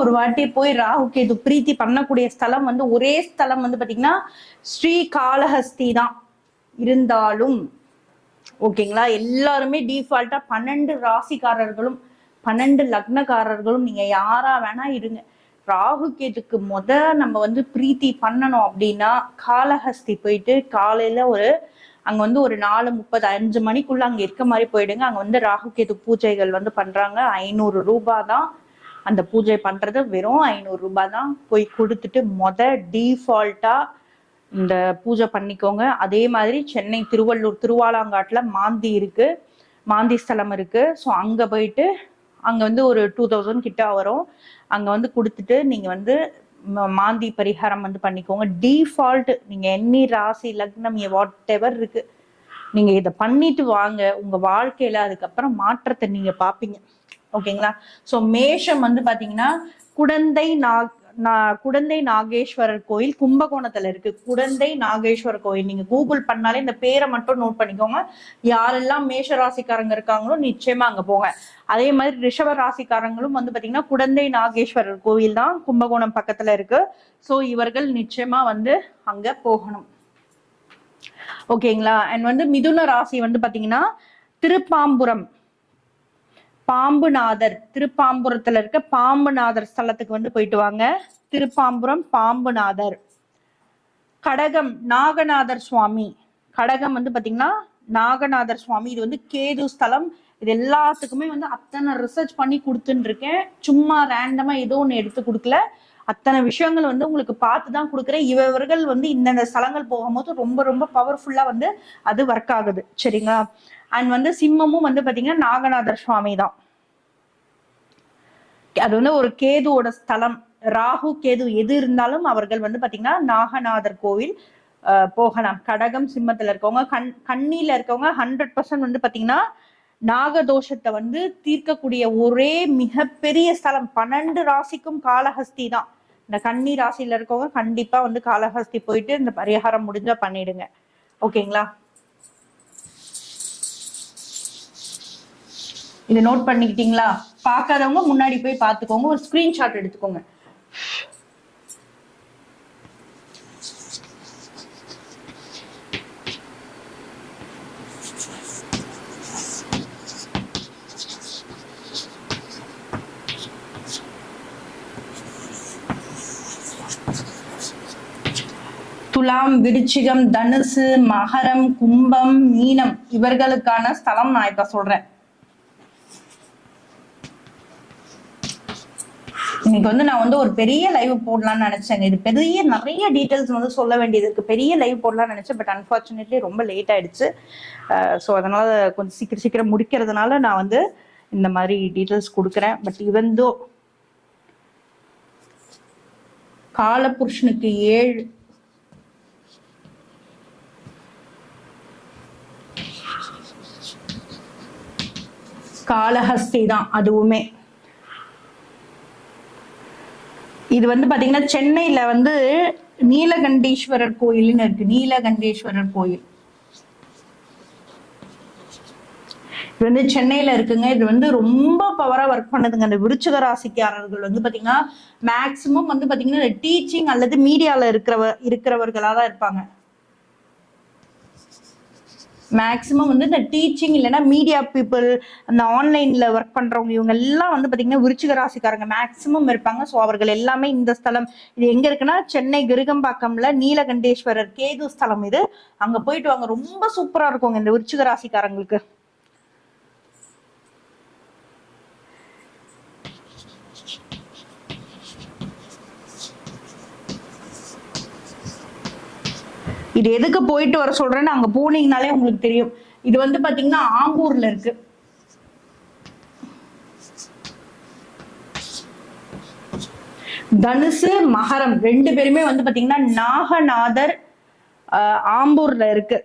ஒரு வாட்டி போய் ராகு கேது பிரீத்தி பண்ணக்கூடிய ஸ்தலம் வந்து ஒரே ஸ்தலம் வந்து பாத்தீங்கன்னா ஸ்ரீ காளஹஸ்தி தான். இருந்தாலும் ஓகேங்களா? எல்லாருமே டிஃபால்ட்டா பன்னெண்டு ராசிக்காரர்களும் பன்னெண்டு லக்னக்காரர்களும் நீங்க யாரா வேணா இருங்க. ராகு கேதுக்கு முத நம்ம வந்து பிரீத்தி பண்ணணும் அப்படின்னா காளஹஸ்தி போயிட்டு காலையில ஒரு அங்க வந்து ஒரு நாலு முப்பது அஞ்சு மணிக்குள்ள அங்க இருக்க மாதிரி போயிடுங்க. அங்க வந்து ராகு கேது பூஜைகள் வந்து பண்றாங்க. ஐநூறு ரூபாய் தான் அந்த பூஜை பண்றது வெறும் ஐநூறு ரூபாய் தான். போய் கொடுத்துட்டு மொத டிஃபால்ட்டா இந்த பூஜை பண்ணிக்கோங்க. அதே மாதிரி சென்னை திருவள்ளூர் திருவாலாங்காட்டுல மாந்தி இருக்கு. மாந்தி ஸ்தலம் இருக்கு. ஸோ அங்க போயிட்டு அங்க வந்து ஒரு டூ தௌசண்ட் கிட்ட வரும். அங்க வந்து கொடுத்துட்டு நீங்க வந்து மாந்தி பரிகாரம் வந்து பண்ணிக்கோங்க. டிஃபால்ட் நீங்க எண்ணி ராசி லக்னம் வாட் எவர் இருக்கு. நீங்க இதை பண்ணிட்டு வாங்க. உங்க வாழ்க்கையில அதுக்கப்புறம் மாற்றத்தை நீங்க பாப்பீங்க ஓகேங்களா? சோ மேஷம் வந்து பாத்தீங்கன்னா குடந்தை நாக் நா- குடந்தை நாகேஸ்வரர் கோயில் கும்பகோணத்துல இருக்கு. குடந்தை நாகேஸ்வரர் கோயில். நீங்க கூகுள் பண்ணாலே இந்த பேரை மட்டும் நோட் பண்ணிக்கோங்க. யாரெல்லாம் மேஷ ராசிக்காரங்க இருக்காங்களோ நிச்சயமா அங்க போங்க. அதே மாதிரி ரிஷப ராசிக்காரங்களும் வந்து பாத்தீங்கன்னா குடந்தை நாகேஸ்வரர் கோயில் தான் கும்பகோணம் பக்கத்துல இருக்கு. சோ இவர்கள் நிச்சயமா வந்து அங்க போகணும். ஓகேங்களா? அண்ட் வந்து மிதுன ராசி வந்து பாத்தீங்கன்னா திருப்பாம்புரம். பாம்புநாதர் திருப்பாம்புரத்துல இருக்க பாம்புநாதர் ஸ்தலத்துக்கு வந்து போயிட்டு வாங்க. திருப்பாம்புரம் பாம்புநாதர். கடகம் நாகநாதர் சுவாமி. கடகம் வந்து பாத்தீங்கன்னா நாகநாதர் சுவாமி. இது வந்து கேது ஸ்தலம். இது எல்லாத்துக்குமே வந்து அத்தனை ரிசர்ச் பண்ணி கொடுத்துன்னு இருக்கேன் சும்மா ரேண்டமா ஏதோ ஒன்று எடுத்து கொடுக்கல. அத்தனை விஷயங்கள் வந்து உங்களுக்கு பார்த்து தான் கொடுக்குறேன். இவர்கள் வந்து இந்தந்த ஸ்தலங்கள் போகும்போது ரொம்ப ரொம்ப பவர்ஃபுல்லா வந்து அது ஒர்க் ஆகுது. சரிங்களா? அண்ட் வந்து சிம்மமும் வந்து பாத்தீங்கன்னா நாகநாதர் சுவாமி தான் அது வந்து ஒரு கேதுவோட ஸ்தலம். ராகு கேது எது இருந்தாலும் அவர்கள் வந்து பாத்தீங்கன்னா நாகநாதர் கோவில் அஹ், போகலாம். கடகம் சிம்மத்துல இருக்கவங்க கண் கண்ணில இருக்கவங்க ஹண்ட்ரட் பர்சன்ட் வந்து பாத்தீங்கன்னா நாகதோஷத்தை வந்து தீர்க்கக்கூடிய ஒரே மிகப்பெரிய ஸ்தலம். பன்னெண்டு ராசிக்கும் காளஹஸ்தி தான். இந்த கன்னி ராசியில இருக்கவங்க கண்டிப்பா வந்து காளஹஸ்தி போயிட்டு இந்த பரிகாரம் முடிஞ்சா பண்ணிடுங்க. ஓகேங்களா? இதை நோட் பண்ணிக்கிட்டீங்களா? பார்க்காதவங்க முன்னாடி போய் பார்த்துக்கோங்க. ஒரு ஸ்கிரீன்ஷாட் எடுத்துக்கோங்க. துலாம் விருச்சிகம் தனுசு மகரம் கும்பம் மீனம் இவர்களுக்கான ஸ்தலம் நான் இப்ப சொல்றேன். இன்னைக்கு வந்து நான் வந்து ஒரு பெரிய லைவ் போடலாம்னு நினைச்சேங்க. இது பெரிய நிறைய டீடைல்ஸ் வந்து சொல்ல வேண்டியது இருக்கு. பெரிய லைவ் போடலாம்னு நினைச்சேன் பட் அன்பார்ச்சுனேட்லி ரொம்ப லேட் ஆயிடுச்சு. ஸோ அதனால கொஞ்சம் சீக்கிரம் சீக்கிரம் முடிக்கிறதுனால நான் வந்து இந்த மாதிரி டீடைல்ஸ் கொடுக்குறேன். பட் இவந்தோ காலபுருஷனுக்கு ஏழு காளஹஸ்தி தான் அதுவுமே. இது வந்து பாத்தீங்கன்னா சென்னையில வந்து நீலகண்டீஸ்வரர் கோயில்னு இருக்கு. நீலகண்டேஸ்வரர் கோயில். இது வந்து சென்னையில இருக்குங்க. இது வந்து ரொம்ப பவரா ஒர்க் பண்ணுதுங்க. அந்த விருச்சிக ராசிக்காரர்கள் வந்து பாத்தீங்கன்னா மேக்சிமம் வந்து பாத்தீங்கன்னா டீச்சிங் அல்லது மீடியால இருக்கிறவ இருக்கிறவர்களா தான் இருப்பாங்க. மேக்ஸிமம் வந்து இந்த டீச்சிங் இல்லைன்னா மீடியா பீப்புள் அந்த ஆன்லைனில் ஒர்க் பண்ணுறவங்க இவங்க எல்லாம் வந்து பார்த்தீங்கன்னா விருச்சிக ராசிக்காரங்க. மேக்ஸிமம் இருப்பாங்க. ஸோ அவர்கள் எல்லாமே இந்த ஸ்தலம். இது எங்கே இருக்குன்னா சென்னை கிருகம்பாக்கம்ல நீலகண்டேஸ்வரர் கேது ஸ்தலம் இது. அங்கே போயிட்டு வாங்க. ரொம்ப சூப்பராக இருக்குங்க இந்த விருச்சிக ராசிக்காரங்களுக்கு. இது எதுக்கு போயிட்டு வர சொல்றேன்னு அங்க போனீங்கனாலே உங்களுக்கு தெரியும். இது வந்து பாத்தீங்கன்னா ஆம்பூர்ல இருக்கு. தனுசு மகரம் ரெண்டு பேருமே வந்து பாத்தீங்கன்னா நாகநாதர் ஆம்பூர்ல இருக்கு.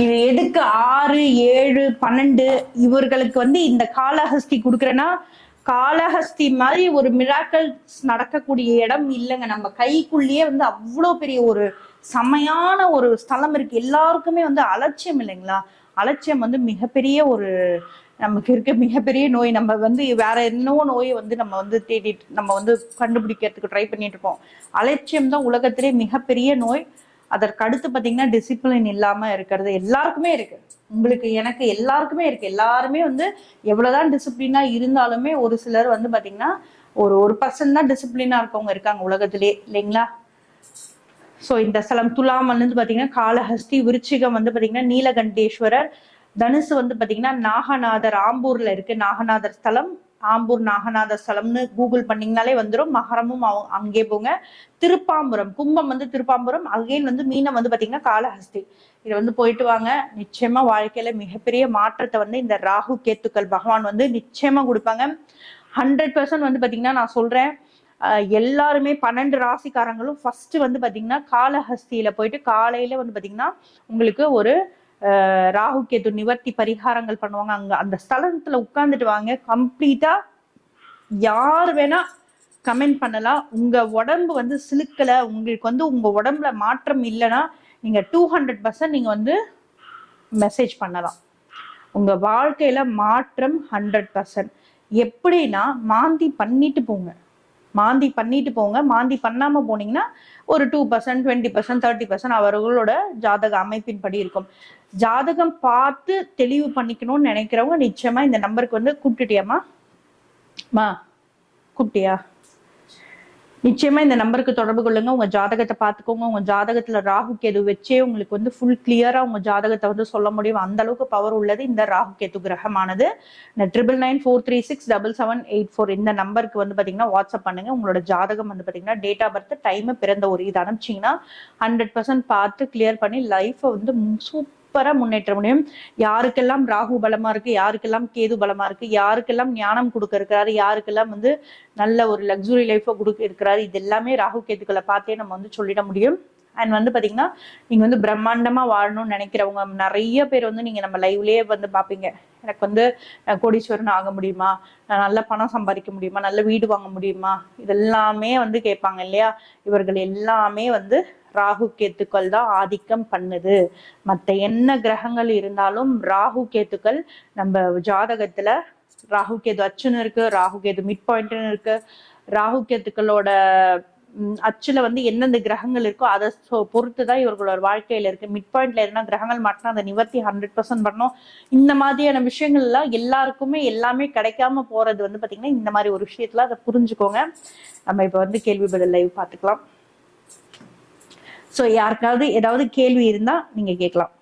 இது எதுக்கு ஆறு ஏழு பன்னெண்டு இவர்களுக்கு வந்து இந்த காளஹஸ்தி கொடுக்குறேன்னா காளஹஸ்தி மாதிரி ஒரு மிராக்கல்ஸ் நடக்கக்கூடிய இடம் இல்லைங்க. நம்ம கைக்குள்ளேயே வந்து அவ்வளோ பெரிய ஒரு செமையான ஒரு ஸ்தலம் இருக்கு. எல்லாருக்குமே வந்து அலட்சியம் இல்லைங்களா? அலட்சியம் வந்து மிகப்பெரிய ஒரு நமக்கு இருக்க மிகப்பெரிய நோய். நம்ம வந்து வேற என்னவோ நோயை வந்து நம்ம வந்து தேடிட்டு நம்ம வந்து கண்டுபிடிக்கிறதுக்கு ட்ரை பண்ணிட்டு இருப்போம் அலட்சியம் தான் உலகத்திலே மிகப்பெரிய நோய். அதற்கு அடுத்து பாத்தீங்கன்னா டிசிப்ளின் இல்லாம இருக்கிறது எல்லாருக்குமே இருக்கு. உங்களுக்கு எனக்கு எல்லாருக்குமே இருக்கு. எல்லாருமே வந்து எவ்வளவுதான் டிசிப்ளினா இருந்தாலுமே ஒரு சிலர் வந்து பாத்தீங்கன்னா ஒரு ஒரு பர்சன் தான் டிசிப்ளினா இருக்கவங்க இருக்காங்க உலகத்திலே இல்லைங்களா? ஸோ இந்த ஸ்தலம் துலாம் வந்து பாத்தீங்கன்னா காளஹஸ்தி விருச்சிகம் வந்து பாத்தீங்கன்னா நீலகண்டேஸ்வரர் தனுசு வந்து பாத்தீங்கன்னா நாகநாதர் ஆம்பூர்ல இருக்கு. நாகநாதர் ஸ்தலம் ஆம்பூர் நாகநாதஸ்தலம்னு கூகுள் பண்ணிங்கனாலே வந்துடும் மகரமும் அவங்க- அங்கே போங்க. திருப்பாம்புரம் கும்பம் வந்து திருப்பாம்புரம். அகைன் வந்து மீனம் வந்து பார்த்தீங்கன்னா காளஹஸ்தி. இது வந்து போயிட்டு வாங்க. நிச்சயமா வாழ்க்கையில மிகப்பெரிய மாற்றத்தை வந்து இந்த ராகு கேத்துக்கள் பகவான் வந்து நிச்சயமா கொடுப்பாங்க. ஹண்ட்ரட் பர்சன்ட் வந்து பார்த்தீங்கன்னா நான் சொல்றேன். எல்லாருமே பன்னெண்டு ராசிக்காரங்களும் ஃபர்ஸ்ட் வந்து பார்த்தீங்கன்னா காலஹஸ்தியில போயிட்டு காலையில வந்து பார்த்தீங்கன்னா உங்களுக்கு ஒரு ராகு கேது நிவர்த்தி பரிகாரங்கள் பண்ணுவாங்க. அங்க அந்த ஸ்தலத்துல உட்கார்ந்துட்டு வாங்க. கம்ப்ளீட்டா யார் வேணா கமெண்ட் பண்ணலாம். உங்க உடம்பு வந்து சிலுக்கல. உங்களுக்கு வந்து உங்க உடம்புல மாற்றம் இல்லைன்னா நீங்க டூ ஹண்ட்ரட் பர்சன்ட் நீங்க வந்து மெசேஜ் பண்ணலாம். உங்க வாழ்க்கையில மாற்றம் ஹண்ட்ரட் பர்சன்ட். எப்படின்னா மாந்தி பண்ணிட்டு போங்க. மாந்தி பண்ணிட்டு போங்க. மாந்தி பண்ணாம போனீங்கன்னா ஒரு two percent twenty percent thirty percent அவர்களோட ஜாதக அமைப்பின்படி இருக்கும். ஜாதகம் பார்த்து தெளிவு பண்ணிக்கணும்னு நினைக்கிறவங்க நிச்சயமா இந்த நம்பருக்கு வந்து கூப்பிட்டுட்டியாமா மா கூப்பிட்டியா? நிச்சயமா இந்த நம்பருக்கு தொடர்பு கொள்ளுங்க. உங்க ஜாதகத்தை பார்த்துக்கோங்க. உங்க ஜாதகத்துல ராகு கேது வச்சே உங்களுக்கு வந்து ஃபுல் கிளியரா உங்க ஜாதகத்தை வந்து சொல்ல முடியும். அந்த அளவுக்கு பவர் உள்ளது இந்த ராகு கேது கிரகமானது. இந்த triple nine four three six double seven eight four இந்த நம்பருக்கு வந்து பாத்தீங்கன்னா வாட்ஸ்அப் பண்ணுங்க. உங்களோட ஜாதகம் வந்து பாத்தீங்கன்னா டேட் ஆஃப் பர்த் டைம் பிறந்த ஒரு இது அனுப்பிச்சிங்கன்னா ஹண்ட்ரட் பர்சன்ட் பார்த்து கிளியர் பண்ணி லைஃப்பை வந்து சூப்பர் முன்னேற்ற முடியும். யாருக்கெல்லாம் ராகு பலமா இருக்கு யாருக்கெல்லாம் கேது பலமா இருக்கு யாருக்கெல்லாம் ஞானம் கொடுக்க இருக்கிறாரு யாருக்கெல்லாம் வந்து நல்ல ஒரு லக்ஸுரி லைஃபை கொடுக்க இருக்கிறாரு இது எல்லாமே ராகு கேதுக்களை பார்த்தே நம்ம வந்து சொல்லிட முடியும். அண்ட் வந்து பார்த்தீங்கன்னா நீங்கள் வந்து பிரம்மாண்டமாக வாழணும்னு நினைக்கிறவங்க நிறைய பேர் வந்து நீங்கள் நம்ம லைவ்லேயே வந்து பார்ப்பீங்க எனக்கு வந்து கோடீஸ்வரன் ஆக முடியுமா? நல்ல பணம் சம்பாதிக்க முடியுமா? நல்ல வீடு வாங்க முடியுமா? இதெல்லாமே வந்து கேட்பாங்க இல்லையா? இவர்கள் எல்லாமே வந்து ராகு கேத்துக்கள் தான் ஆதிக்கம் பண்ணுது. மத்த என்ன கிரகங்கள் இருந்தாலும் ராகு கேத்துக்கள் நம்ம ஜாதகத்துல ராகு கேது அச்சுன்னு இருக்கு ராகு கேது மிட் பாயிண்ட்னு இருக்கு. ராகு கேத்துக்களோட அச்சுல வந்து எந்தெந்த கிரகங்கள் இருக்கோ அதை பொறுத்து தான் இவர்களோட வாழ்க்கையில இருக்கு. மிட் பாயிண்ட்ல எதுனா கிரகங்கள் மாட்டினா அதை நிவர்த்தி ஹண்ட்ரட் பர்சன்ட் பண்ணணும். இந்த மாதிரியான விஷயங்கள் எல்லாம் எல்லாருக்குமே எல்லாமே கிடைக்காம போறது வந்து பாத்தீங்கன்னா இந்த மாதிரி ஒரு விஷயத்துல அதை புரிஞ்சுக்கோங்க. நம்ம இப்ப வந்து கேள்வி பதில் லைவ் பார்த்துக்கலாம். ஸோ யாருக்காவது ஏதாவது கேள்வி இருந்தா நீங்க கேட்கலாம்.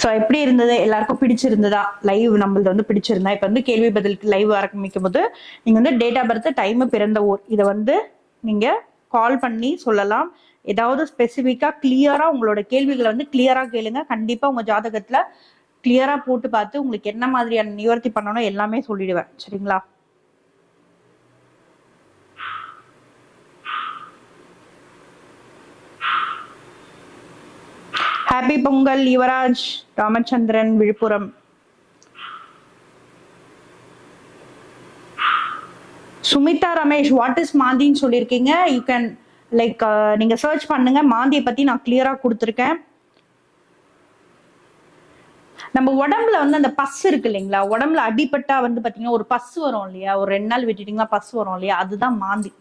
ஸோ எப்படி இருந்தது? எல்லாருக்கும் பிடிச்சிருந்ததா? லைவ் நம்மளது வந்து பிடிச்சிருந்தா? இப்போ வந்து கேள்வி பதிலுக்கு லைவ் ஆரம்பிக்கும் போது நீங்க வந்து டேட் ஆஃப் பர்த் டைம் பிறந்த ஊர். இதை வந்து நீங்க கால் பண்ணி சொல்லலாம். ஏதாவது ஸ்பெசிஃபிக்காக கிளியரா உங்களோட கேள்விகளை வந்து கிளியரா கேளுங்க. கண்டிப்பா உங்க ஜாதகத்துல கிளியரா போட்டு பார்த்து உங்களுக்கு என்ன மாதிரியான நிவர்த்தி பண்ணணும் எல்லாமே சொல்லிடுவேன். சரிங்களா? Happy Pongal Yuvaraj Ramachandran Villupuram Sumitha Ramesh what is மாந்தின்னு சொல்லியிருக்கீங்க? யூ கேன் லைக் நீங்க சர்ச் பண்ணுங்க. மாந்தியை பத்தி நான் கிளியரா கொடுத்துருக்கேன். நம்ம உடம்புல வந்து அந்த பஸ் இருக்கு இல்லைங்களா? உடம்புல அடிபட்டா வந்து பாத்தீங்கன்னா ஒரு பஸ் வரும் இல்லையா? ஒரு ரெண்டு நாள் விட்டுட்டீங்கன்னா பஸ் வரும் இல்லையா? அதுதான் மாந்தி.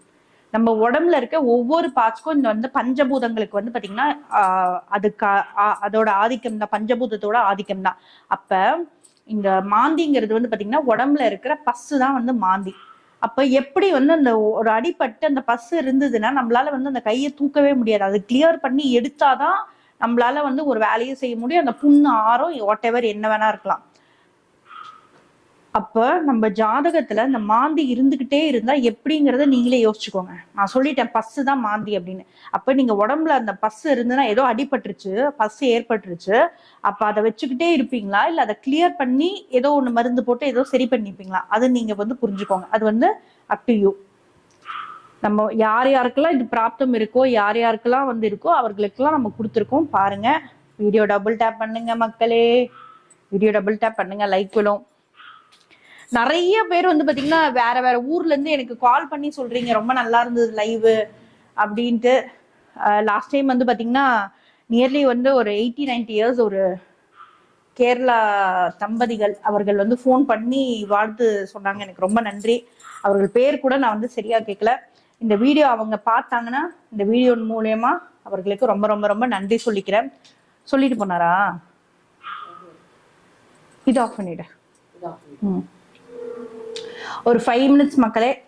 நம்ம உடம்புல இருக்க ஒவ்வொரு பார்ட்ஸ்க்கும் இந்த வந்து பஞ்சபூதங்களுக்கு வந்து பாத்தீங்கன்னா அதுக்கு அதோட ஆதிக்கம் தான். பஞ்சபூதத்தோட ஆதிக்கம் தான். அப்ப இந்த மாந்திங்கிறது வந்து பாத்தீங்கன்னா உடம்புல இருக்கிற பஸ்ஸு தான் வந்து மாந்தி. அப்ப எப்படி வந்து அந்த ஒரு அடிபட்டு அந்த பஸ் இருந்ததுன்னா நம்மளால வந்து அந்த கையை தூக்கவே முடியாது. அது கிளியர் பண்ணி எடுத்தாதான் நம்மளால வந்து ஒரு வேலையை செய்ய முடியும். அந்த புண்ணு ஆறும் வாட் எவர் என்ன வேணா இருக்கலாம். அப்ப நம்ம ஜாதகத்துல இந்த மாந்தி இருந்துகிட்டே இருந்தா எப்படிங்கிறத நீங்களே யோசிச்சுக்கோங்க. நான் சொல்லிட்டேன் பஸ்ஸு தான் மாந்தி அப்படின்னு. அப்ப நீங்க உடம்புல அந்த பஸ் இருந்துன்னா ஏதோ அடிபட்டுருச்சு பஸ் ஏற்பட்டுருச்சு. அப்ப அதை வச்சுக்கிட்டே இருப்பீங்களா? இல்ல அதை கிளியர் பண்ணி ஏதோ ஒண்ணு மருந்து போட்டு ஏதோ சரி பண்ணிப்பீங்களா? அது நீங்க வந்து புரிஞ்சுக்கோங்க. அது வந்து அப் டு யூ நம்ம யார் யாருக்கெல்லாம் இது பிராப்தம் இருக்கோ யார் யாருக்கெல்லாம் வந்து இருக்கோ அவர்களுக்கெல்லாம் நம்ம கொடுத்துருக்கோம். பாருங்க. வீடியோ டபுள் டேப் பண்ணுங்க மக்களே. வீடியோ டபுள் டேப் பண்ணுங்க. லைக் விழும் நிறைய பேர் வந்து பாத்தீங்கன்னா வேற வேற ஊர்ல இருந்து எனக்கு கால் பண்ணி சொல்றீங்க. ரொம்ப நல்லா இருந்தது லைவ் அப்படின்ட்டு. லாஸ்ட் டைம் வந்து பாத்தீங்கன்னா நியர்லி வந்து ஒரு எயிட்டி நைன்டி இயர்ஸ் ஒரு கேரளா தம்பதிகள் அவர்கள் வந்து ஃபோன் பண்ணி வாழ்த்து சொன்னாங்க. எனக்கு ரொம்ப நன்றி. அவர்கள் பேர் கூட நான் வந்து சரியா கேட்கல இந்த வீடியோ அவங்க பார்த்தாங்கன்னா இந்த வீடியோ மூலயமா அவர்களுக்கு ரொம்ப ரொம்ப ரொம்ப நன்றி சொல்லிக்கிறேன். சொல்லிட்டு போனாரா? இது ஆஃப் பண்ணிடு. ம். ஒரு ஃபைவ் மினிட்ஸ் மக்களே